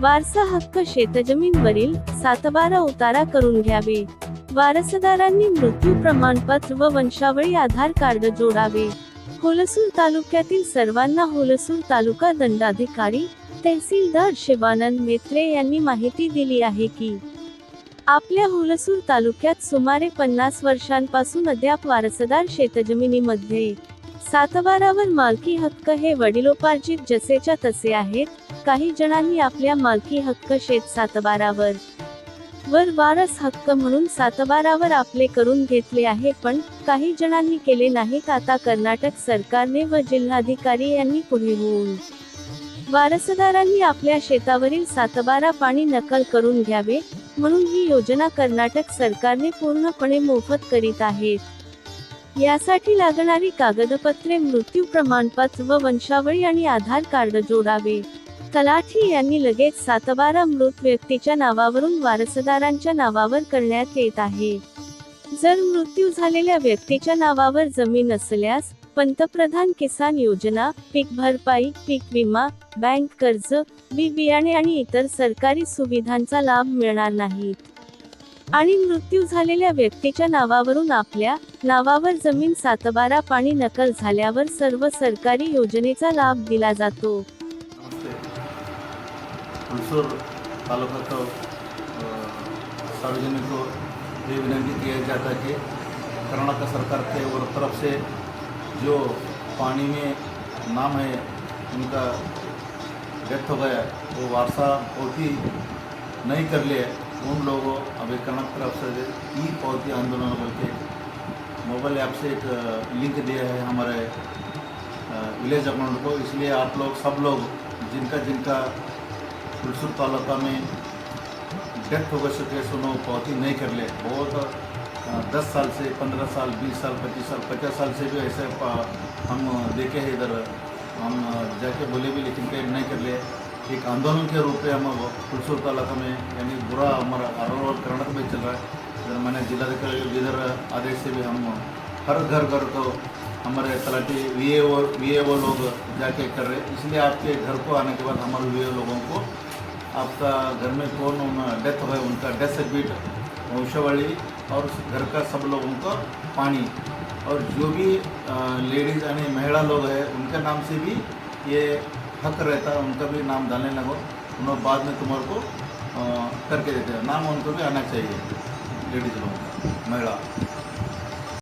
वारसा हक्क शेतजमीनवरील सातबारा उतारा करून घ्यावे. वारसदारांनी मृत्यू प्रमाणपत्र व वंशावळी आधार कार्ड जोडावे. होलसूर तालुक्यातील सर्वांना होलसूर तालुका दंडाधिकारी तहसीलदार शिवानंद मेत्रे यांनी माहिती दिली आहे की आपल्या होलसूर तालुक्यात सुमारे पन्नास वर्षांपासून अद्याप वारसदार शेतजमिनीमध्ये सातबारावर मालकी हक्क हे वडिलोपार्जित जसेच्या तसे आहेत काही जणांनी आपल्या मालकी हक्क शेत सातबारावर वर वारस हक्क म्हणून सातबारावर आपले करून घेतले आहे पण काही जणांनी केले नाहीत. आता कर्नाटक सरकारने व जिल्हाधिकारी यांनी पुढे होऊन वारसदारांनी आपल्या शेतावरील सातबारा पाणी नकल करून घ्यावे म्हणून ही योजना कर्नाटक सरकारने पूर्णपणे मोफत करीत आहेत यासाठी लागणारी कागदपत्रे मृत्यू प्रमाणपत्र व वंशावळी आणि आधार कार्ड जोडावे. तलाठी यांनी लगेच सातबारा मृत व्यक्तीच्या नावावरून वारसदारांच्या नावावर करण्यात येत आहे. जर मृत्यू झालेल्या व्यक्तीच्या नावावर जमीन असल्यास पंतप्रधान किसान योजना पीक भरपाई पीक विमा बँक कर्ज बी बियाणे आणि इतर सरकारी सुविधांचा लाभ मिळणार नाही. आणि मृत्यू झालेल्या व्यक्तीच्या नावावरून आपल्या नावावर जमीन सातबारा पाणी नकल झाल्यावर सर्व सरकारी योजनेचा लाभ दिला जातो. हुलसूर तालुका को सार्वजनिक को ये विनती किया जाता है कि कर्नाटक सरकार के और तरफ़ से जो पानी में नाम है, उनका डेथ हो गया, वो वारसा पौती नहीं कर लिए। उन लोगों, अभी कर्नाटक तरफ़ से ई पौती आंदोलन करके मोबाइल ऐप से एक लिंक दिया है हमारे विलेज अकाउंट को। इसलिए आप लोग, सब लोग, जिनका जिनका फुलसुर तालुका में डेथ हो गए सके सुनो पौती नहीं कर ले। बहुत दस साल से पंद्रह साल बीस साल पच्चीस साल पचास साल से भी ऐसे हम देखे हैं इधर। हम जाके बोले भी लेकिन कहीं नहीं कर ले। एक आंदोलन के रूप में हम फुलसुर तालुका में यानी बुरा हमारा आरोप कर्नाटक में चल रहा है। इधर मैंने जिलाधिकारी इधर आदेश से भी हम हर घर घर को हमारे तलाटी वी ए वी ए लोग जाके कर रहे इसलिए आपके घर को आने के बाद हमारे वी लोगों को आपका घर में कौन डेथ हुआ उनका डेथ सर्टिफिकेट वंशावली और घर का सब लोगों को पानी। और जो भी लेडीज़ यानी महिला लोग हैं, उनके नाम से भी ये हक रहता है, उनका भी नाम डालने लगो। उन लोग बाद में तुम्हारे को करके देते हैं। नाम उनको भी आना चाहिए लेडीज़ लोगों का, महिला।